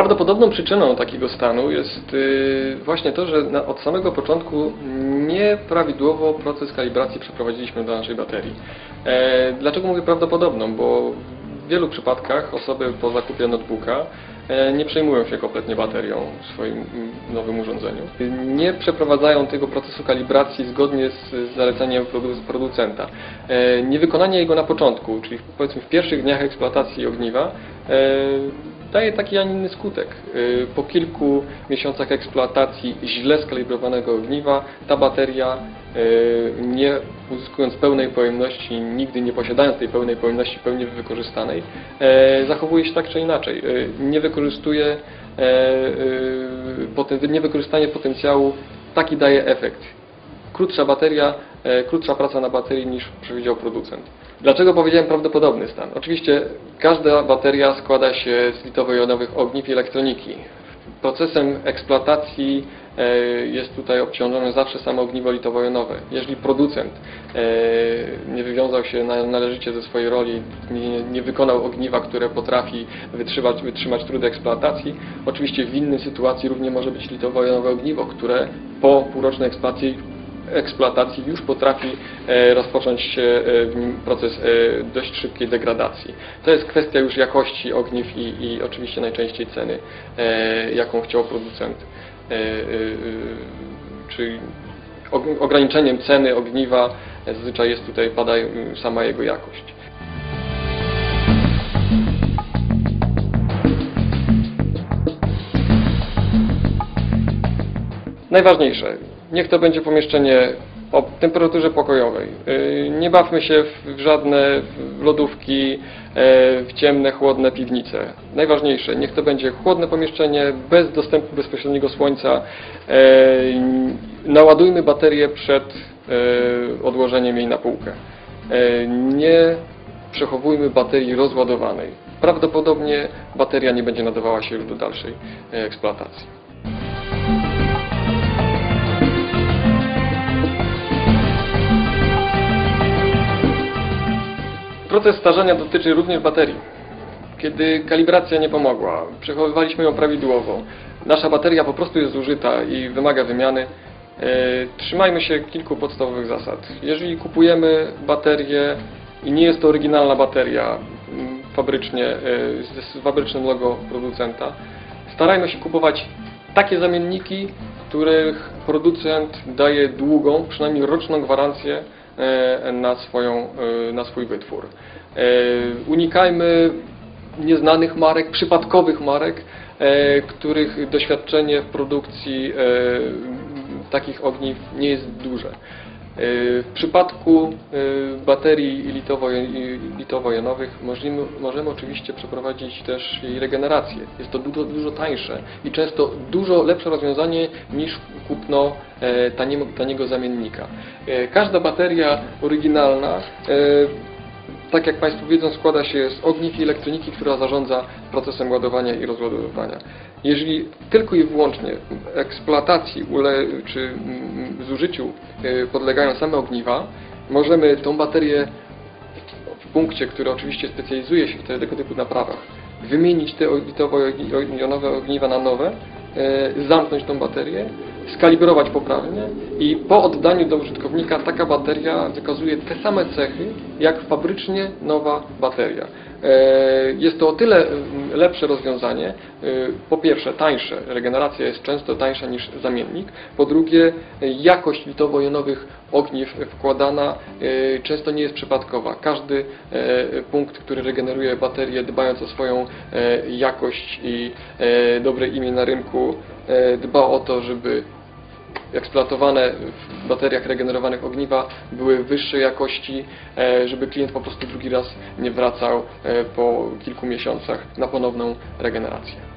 Prawdopodobną przyczyną takiego stanu jest y, właśnie to, że od samego początku nieprawidłowo proces kalibracji przeprowadziliśmy do naszej baterii. E, dlaczego mówię prawdopodobną? Bo w wielu przypadkach osoby po zakupie notebooka e, nie przejmują się kompletnie baterią w swoim mm, nowym urządzeniu. Nie przeprowadzają tego procesu kalibracji zgodnie z zaleceniem produ- producenta. E, Niewykonanie jego na początku, czyli powiedzmy w pierwszych dniach eksploatacji ogniwa, daje taki, a inny skutek. Y, Po kilku miesiącach eksploatacji źle skalibrowanego ogniwa ta bateria, y, nie uzyskując pełnej pojemności, nigdy nie posiadając tej pełnej pojemności pełnie wykorzystanej, e, zachowuje się tak czy inaczej. Y, Nie wykorzystuje, y, niewykorzystanie potencjału taki daje efekt krótsza bateria, e, krótsza praca na baterii niż przewidział producent. Dlaczego powiedziałem prawdopodobny stan? Oczywiście każda bateria składa się z litowo-jonowych ogniw i elektroniki. Procesem eksploatacji e, jest tutaj obciążone zawsze samo ogniwo litowo-jonowe. Jeżeli producent e, nie wywiązał się na- należycie ze swojej roli, nie, nie wykonał ogniwa, które potrafi wytrzymać, wytrzymać trudy eksploatacji, oczywiście w innej sytuacji równie może być litowo-jonowe ogniwo, które po półrocznej eksploatacji eksploatacji już potrafi e, rozpocząć się e, proces e, dość szybkiej degradacji. To jest kwestia już jakości ogniw i, i oczywiście najczęściej ceny, jaką chciał producent. Czyli og- ograniczeniem ceny ogniwa zazwyczaj jest tutaj pada sama jego jakość. Najważniejsze, niech to będzie pomieszczenie o temperaturze pokojowej. Yy, Nie bawmy się w żadne lodówki, e, w ciemne, chłodne piwnice. Najważniejsze, niech to będzie chłodne pomieszczenie, bez dostępu bezpośredniego słońca. E, Naładujmy baterię przed e, odłożeniem jej na półkę. Nie przechowujmy baterii rozładowanej. Prawdopodobnie bateria nie będzie nadawała się już do dalszej eksploatacji. Proces starzenia dotyczy również baterii. Kiedy kalibracja nie pomogła, przechowywaliśmy ją prawidłowo, nasza bateria po prostu jest zużyta i wymaga wymiany, e, trzymajmy się kilku podstawowych zasad. Jeżeli kupujemy baterię i nie jest to oryginalna bateria fabrycznie, e, z fabrycznym logo producenta, starajmy się kupować takie zamienniki, których producent daje długą, przynajmniej roczną gwarancję na, swoją, e, na swój wytwór. E, Unikajmy nieznanych marek, przypadkowych marek, e, których doświadczenie w produkcji e, takich ogniw nie jest duże. E, W przypadku e, baterii litowo- litowo-jonowych możemy, oczywiście przeprowadzić też jej regenerację. Jest to dużo, dużo tańsze i często dużo lepsze rozwiązanie niż kupno e, taniego, taniego zamiennika. Każda bateria oryginalna tak jak Państwo wiedzą, składa się z ogniw i elektroniki, która zarządza procesem ładowania i rozładowywania. Jeżeli tylko i wyłącznie eksploatacji czy mm, zużyciu y, podlegają same ogniwa, możemy tą baterię w punkcie, który oczywiście specjalizuje się w tego typu naprawach, wymienić te litowo-jonowe ogniwa na nowe, e, zamknąć tą baterię, skalibrować poprawnie i po oddaniu do użytkownika taka bateria wykazuje te same cechy jak fabrycznie nowa bateria. E, Jest to o tyle lepsze rozwiązanie, e, po pierwsze tańsze, regeneracja jest często tańsza niż zamiennik, po drugie jakość litowo-jonowych ogniw wkładana e, często nie jest przypadkowa. Każdy punkt, który regeneruje baterię, dbając o swoją jakość i dobre imię na rynku, dba o to, żeby eksploatowane w bateriach regenerowanych ogniwa były wyższej jakości, e, żeby klient po prostu drugi raz nie wracał e, po kilku miesiącach na ponowną regenerację.